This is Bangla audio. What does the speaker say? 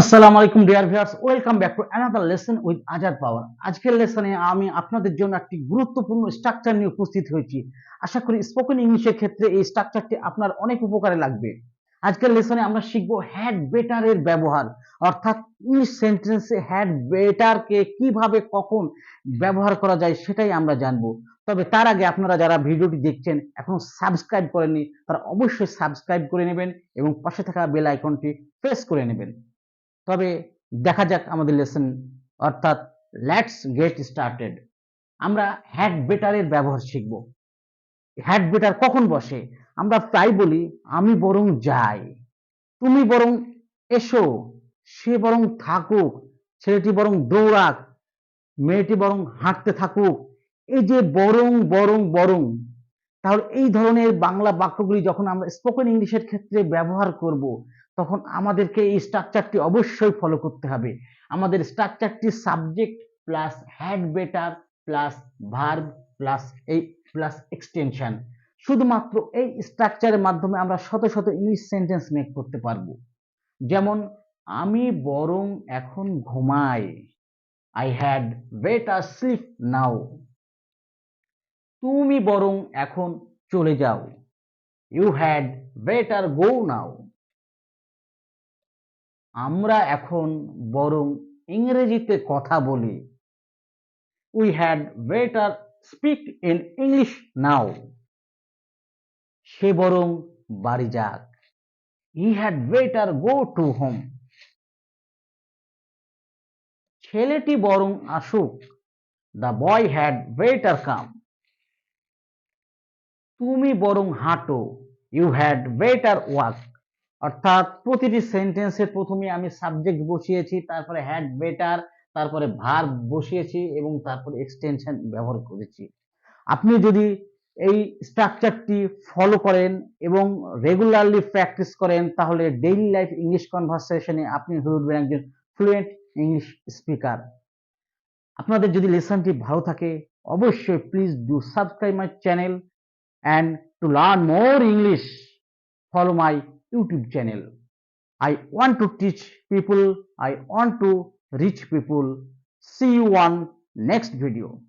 আসসালামু আলাইকুম dear viewers welcome back to another lesson with Azad Power আজকের লেসনে আমি আপনাদের জন্য একটি গুরুত্বপূর্ণ স্ট্রাকচার নিয়ে উপস্থিত হয়েছি। আশা করি স্পোকেন ইংলিশের ক্ষেত্রে এই স্ট্রাকচারটি আপনার অনেক উপকারে লাগবে। আজকের লেসনে আমরা শিখব হ্যাড বেটারের ব্যবহার, অর্থাৎ ইংলিশ সেন্টেন্সে হ্যাড বেটারকে কীভাবে কখন ব্যবহার করা যায় সেটাই আমরা জানব। তবে তার আগে আপনারা যারা ভিডিওটি দেখছেন, এখনও সাবস্ক্রাইব করেননি, তারা অবশ্যই সাবস্ক্রাইব করে নেবেন এবং পাশে থাকা বেল আইকনটি প্রেস করে নেবেন। তবে দেখা যাক আমাদের লেসন অর্থাৎ লেটস গেট স্টার্টেড আমরা হ্যাড বেটারের ব্যবহার শিখব। হ্যাড বেটার কখন বসে? আমরা প্রায় বলি, আমি বরং যাই। তুমি বরং এসো, সে বরং থাকুক, ছেলেটি বরং দৌড়াক, মেয়েটি বরং হাঁটতে থাকুক। এই যে বরং বরং বরং, তাহলে এই ধরনের বাংলা বাক্যগুলি যখন আমরা স্পোকেন ইংলিশের ক্ষেত্রে ব্যবহার করব তখন আমাদেরকে এই স্ট্রাকচারটি অবশ্যই ফলো করতে হবে। আমাদের স্ট্রাকচারটি subject plus had better plus verb plus এই প্লাস এক্সটেনশন শুধুমাত্র এই স্ট্রাকচারের মাধ্যমে আমরা শত শত ইংলিশ সেন্টেন্স মেক করতে পারব। যেমন, আমি বরং এখন ঘুমাই। I had better sleep now তুমি বরং এখন চলে যাও। You had better go now আমরা এখন বরং ইংরেজিতে কথা বলি। We had better speak in English now সে বরং বাড়ি যাক। He had better go to home ছেলেটি বরং আসুক। The boy had better come তুমি বরং হাঁটো। ইউ হ্যাড বেটার ওয়াক অর্থাৎ প্রতিটি সেন্টেন্সের প্রথমে আমি সাবজেক্ট বসিয়েছি, তারপরে হ্যাড বেটার তারপরে ভার্ব বসিয়েছি এবং তারপরে এক্সটেনশন ব্যবহার করেছি। আপনি যদি এই স্ট্রাকচারটি ফলো করেন এবং রেগুলারলি প্র্যাকটিস করেন, তাহলে ডেইলি লাইফ ইংলিশ কনভারসেশনে আপনি হয়ে উঠবেন একজন ফ্লুয়েন্ট ইংলিশ স্পিকার আপনাদের যদি লেসনটি ভালো থাকে, অবশ্যই please do subscribe my channel and to learn more English follow my YouTube channel. I want to teach people, I want to reach people. See you on next video.